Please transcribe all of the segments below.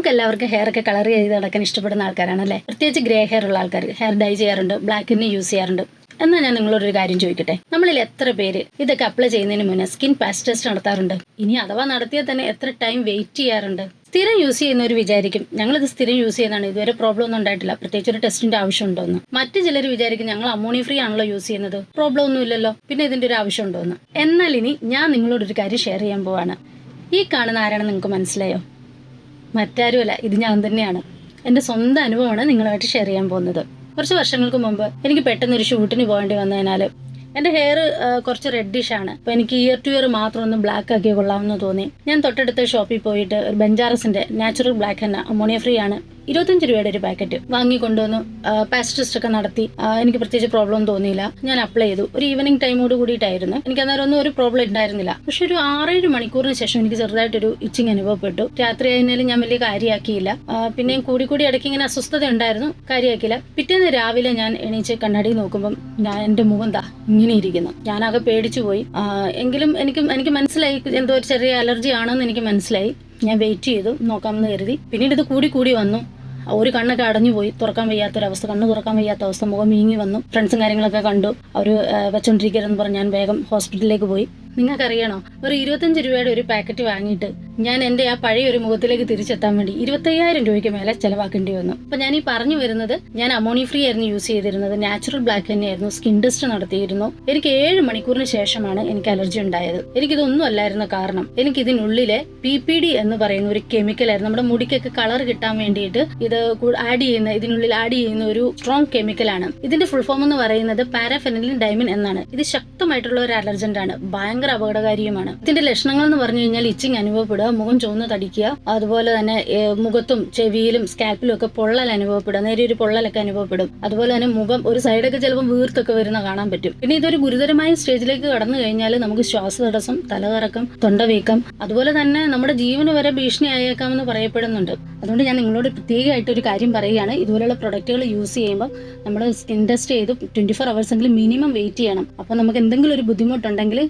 നമുക്ക് എല്ലാവർക്കും ഹെയർ ഒക്കെ കളർ ചെയ്ത് നടക്കാൻ ഇഷ്ടപ്പെടുന്ന ആൾക്കാരാണ് അല്ലേ പ്രത്യേകിച്ച് ഗ്രേ ഹെയർ ഉള്ള ആൾക്കാർ ഹെയർ ഡൈ ചെയ്യാറുണ്ട് ബ്ലാക്കിന് യൂസ് ചെയ്യാറുണ്ട്. എന്നാൽ ഞാൻ നിങ്ങളോടൊരു കാര്യം ചോദിക്കട്ടെ? നമ്മളിൽ എത്ര പേര് ഇതൊക്കെ അപ്ലൈ ചെയ്യുന്നതിന് മുന്നേ സ്കിൻ പാച്ച് ടെസ്റ്റ് നടത്താറുണ്ട്? ഇനി അഥവാ നടത്തിയാൽ തന്നെ എത്ര ടൈം വെയിറ്റ് ചെയ്യാറുണ്ട്? സ്ഥിരം യൂസ് ചെയ്യുന്നവർ വിചാരിക്കും ഞങ്ങളിത് സ്ഥിരം യൂസ് ചെയ്യുന്നതാണ് ഇതുവരെ പ്രോബ്ലം ഒന്നും ഉണ്ടായിട്ടില്ല പ്രത്യേകിച്ച് ഒരു ടെസ്റ്റിന്റെ ആവശ്യമുണ്ടോ എന്ന് മറ്റു ചിലർ വിചാരിക്കും ഞങ്ങൾ അമോണിയ ഫ്രീ ആണല്ലോ യൂസ് ചെയ്യുന്നത് പ്രോബ്ലം ഒന്നും ഇല്ലല്ലോ പിന്നെ ഇതിന്റെ ഒരു ആവശ്യമുണ്ടോ എന്ന് എന്നാൽ ഇനി ഞാൻ നിങ്ങളോട് ഒരു കാര്യം ഷെയർ ചെയ്യാൻ പോവാണ്. ഈ കാണുന്ന ആരാണെന്ന് നിങ്ങൾക്ക് മനസ്സിലായോ? മറ്റാരുമല്ല ഇത് ഞാൻ തന്നെയാണ്. എന്റെ സ്വന്തം അനുഭവമാണ് നിങ്ങളുമായിട്ട് ഷെയർ ചെയ്യാൻ പോകുന്നത്. കുറച്ച് വർഷങ്ങൾക്ക് മുമ്പ് എനിക്ക് പെട്ടെന്ന് ഒരു ഷൂട്ടിന് പോകേണ്ടി വന്നതിനാൽ എന്റെ ഹെയർ കുറച്ച് റെഡിഷ് ആണ്. അപ്പോൾ എനിക്ക് ഇയർ ടു ഇയർ മാത്രം ഒന്ന് ബ്ലാക്ക് ആക്കി കൊള്ളാമെന്ന് തോന്നി. ഞാൻ തൊട്ടടുത്ത ഷോപ്പിൽ പോയിട്ട് ഒരു ബെഞ്ചാറസിന്റെ നാച്ചുറൽ ബ്ലാക്ക് തന്നെ അമോണിയ ഫ്രീ ആണ്. ഇരുപത്തഞ്ച് രൂപയുടെ ഒരു പാക്കറ്റ് വാങ്ങി കൊണ്ടുവന്നു പാച്ച് ടെസ്റ്റ് ഒക്കെ നടത്തി. എനിക്ക് പ്രത്യേകിച്ച് പ്രോബ്ലം തോന്നിയില്ല. ഞാൻ അപ്ലൈ ചെയ്തു. ഒരു ഈവനിങ് ടൈമോട് കൂടിയിട്ടായിരുന്നു. എനിക്ക് അന്നേരം ഒന്നും ഒരു പ്രോബ്ലം ഉണ്ടായിരുന്നില്ല. പക്ഷെ ഒരു ആറേഴ് മണിക്കൂറിന് ശേഷം എനിക്ക് ചെറുതായിട്ടൊരു ഇച്ചിങ് അനുഭവപ്പെട്ടു. രാത്രി ആയിരുന്നാലും ഞാൻ വലിയ കാര്യമാക്കിയില്ല പിന്നെയും കൂടി കൂടി ഇടയ്ക്ക് ഇങ്ങനെ അസ്വസ്ഥത ഉണ്ടായിരുന്നു. കാര്യമാക്കിയില്ല പിറ്റേന്ന് രാവിലെ ഞാൻ എണീച്ച് കണ്ണാടി നോക്കുമ്പം ഞാൻ എന്റെ മുഖം ദാ ഇങ്ങനെ ഇരിക്കുന്നു. ഞാനാകെ പേടിച്ചു പോയി. എങ്കിലും എനിക്ക് എനിക്ക് മനസ്സിലായി എന്തോ ഒരു ചെറിയ അലർജി ആണെന്ന് എനിക്ക് മനസ്സിലായി. ഞാൻ വെയിറ്റ് ചെയ്തു. നോക്കാമെന്ന് കരുതി. പിന്നീട് ഇത് കൂടി കൂടി വന്നു. ഒരു കണ്ണൊക്കെ അടഞ്ഞു പോയി. തുറക്കാൻ വയ്യാത്തൊരവസ്ഥ കണ്ണ് തുറക്കാൻ വയ്യാത്ത അവസ്ഥ മുഖം വീങ്ങി വന്നു. ഫ്രണ്ട്സും കാര്യങ്ങളൊക്കെ കണ്ടു. അവർ വെച്ചോണ്ടിരിക്കരുതെന്ന് പറഞ്ഞ് ഞാൻ വേഗം ഹോസ്പിറ്റലിലേക്ക് പോയി. നിങ്ങൾക്കറിയണോ? ഒരു ഇരുപത്തഞ്ച് രൂപയുടെ ഒരു പാക്കറ്റ് വാങ്ങിയിട്ട് ഞാൻ എന്റെ ആ പഴയ ഒരു മുഖത്തിലേക്ക് തിരിച്ചെത്താൻ വേണ്ടി ഇരുപത്തയ്യായിരം രൂപയ്ക്ക് മേലെ ചെലവാക്കേണ്ടി വന്നു. അപ്പൊ ഞാൻ ഈ പറഞ്ഞു വരുന്നത് ഞാൻ അമോണി ഫ്രീ ആയിരുന്നു യൂസ് ചെയ്തിരുന്നത്. നാച്ചുറൽ ബ്ലാക്ക് തന്നെയായിരുന്നു. സ്കിൻ ടെസ്റ്റ് നടത്തിയിരുന്നു. എനിക്ക് ഏഴ് മണിക്കൂറിന് ശേഷമാണ് എനിക്ക് അലർജി ഉണ്ടായത്. എനിക്കിതൊന്നും അല്ലായിരുന്ന കാരണം എനിക്ക് ഇതിനുള്ളിലെ പി പി ഡി എന്ന് പറയുന്ന ഒരു കെമിക്കൽ കെമിക്കലായിരുന്നു നമ്മുടെ മുടിക്കൊക്കെ കളർ കിട്ടാൻ വേണ്ടിയിട്ട് ഇത് ആഡ് ചെയ്യുന്ന ഇതിനുള്ളിൽ ആഡ് ചെയ്യുന്ന ഒരു സ്ട്രോങ് കെമിക്കലാണ് ഇതിന്റെ ഫുൾ ഫോം എന്ന് പറയുന്നത് പാരാഫെനലിൻ ഡൈമിൻ എന്നാണ്. ഇത് ശക്തമായിട്ടുള്ള ഒരു അലർജന്റ് ആണ്. ഭയങ്കര അപകടകാരിയുമാണ്. ഇതിന്റെ ലക്ഷണങ്ങൾ എന്ന് പറഞ്ഞു കഴിഞ്ഞാൽ ഇച്ചിങ് അനുഭവപ്പെടുക മുഖം ചുവന്ന് തടിക്കുക അതുപോലെ തന്നെ മുഖത്തും ചെവിയിലും സ്കാൽപ്പിലും ഒക്കെ പൊള്ളൽ അനുഭവപ്പെടുക നേരെ ഒരു പൊള്ളലൊക്കെ അനുഭവപ്പെടും. അതുപോലെ തന്നെ മുഖം ഒരു സൈഡൊക്കെ ചിലപ്പോൾ വീർത്തൊക്കെ വരുന്ന കാണാൻ പറ്റും. പിന്നെ ഇതൊരു ഗുരുതരമായ സ്റ്റേജിലേക്ക് കടന്നു കഴിഞ്ഞാൽ നമുക്ക് ശ്വാസതടസ്സം തലകറക്കം തൊണ്ടവീക്കം അതുപോലെ തന്നെ നമ്മുടെ ജീവന് വരെ ഭീഷണി ആയേക്കാമെന്ന് പറയപ്പെടുന്നുണ്ട്. അതുകൊണ്ട് ഞാൻ നിങ്ങളോട് പ്രത്യേകമായിട്ട് ഒരു കാര്യം പറയുകയാണ്. ഇതുപോലെയുള്ള പ്രൊഡക്റ്റുകൾ യൂസ് ചെയ്യുമ്പോൾ നമ്മൾ സ്കിൻ ടെസ്റ്റ് ചെയ്ത് ട്വന്റി ഫോർ അവേഴ്സ് എങ്കിലും മിനിമം വെയിറ്റ് ചെയ്യണം. അപ്പോൾ നമുക്ക് എന്തെങ്കിലും ഒരു ബുദ്ധിമുട്ടുണ്ടെങ്കിൽ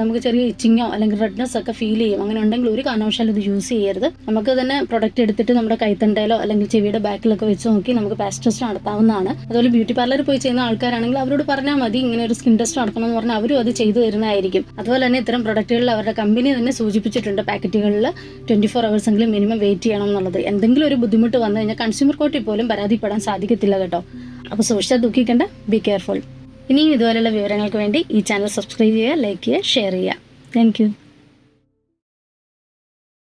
നമുക്ക് ചെറിയ ഇച്ചിങ്ങോ അല്ലെങ്കിൽ റെഡ്നെസ് ഒക്കെ ഫീൽ ചെയ്യും. അങ്ങനെ ഉണ്ടെങ്കിൽ ഒരു കാരണവശാലും ഇത് യൂസ് ചെയ്യരുത്. നമുക്ക് തന്നെ പ്രൊഡക്റ്റ് എടുത്തിട്ട് നമ്മുടെ കൈത്തണ്ടയിലോ അല്ലെങ്കിൽ ചെവിയുടെ ബാക്കിലൊക്കെ വെച്ച് നോക്കി നമുക്ക് പാസ് ടെസ്റ്റ് നടത്താവുന്നതാണ്. അതുപോലെ ബ്യൂട്ടി പാർലറിൽ പോയി ചെയ്യുന്ന ആൾക്കാരാണെങ്കിൽ അവരോട് പറഞ്ഞാൽ മതി ഇങ്ങനെ ഒരു സ്കിൻ ടെസ്റ്റ് നടത്തണം എന്ന് പറഞ്ഞാൽ അവരും അത് ചെയ്തു തരുന്നതായിരിക്കും. അതുപോലെ തന്നെ ഇത്തരം പ്രൊഡക്റ്റുകളിൽ അവരുടെ കമ്പനി തന്നെ സൂചിപ്പിച്ചിട്ടുണ്ട് പാക്കറ്റുകളിൽ ട്വന്റി ഫോർ അവേഴ്സ് എങ്കിലും മിനിമം വെയിറ്റ് ചെയ്യണം എന്നുള്ളത്. എന്തെങ്കിലും ഒരു ബുദ്ധിമുട്ട് വന്നു കഴിഞ്ഞാൽ കൺസ്യൂമർ കോർട്ടിൽ പോലും പരാതിപ്പെടാൻ സാധിക്കത്തില്ല കേട്ടോ. അപ്പോൾ സൂക്ഷിച്ചാൽ ദുഃഖിക്കേണ്ട. ബി കെയർഫുൾ ഇനിയും ഇതുപോലെയുള്ള വിവരങ്ങൾക്ക് വേണ്ടി ഈ ചാനൽ സബ്സ്ക്രൈബ് ചെയ്യുക ലൈക്ക് ചെയ്യുക ഷെയർ ചെയ്യുക. താങ്ക്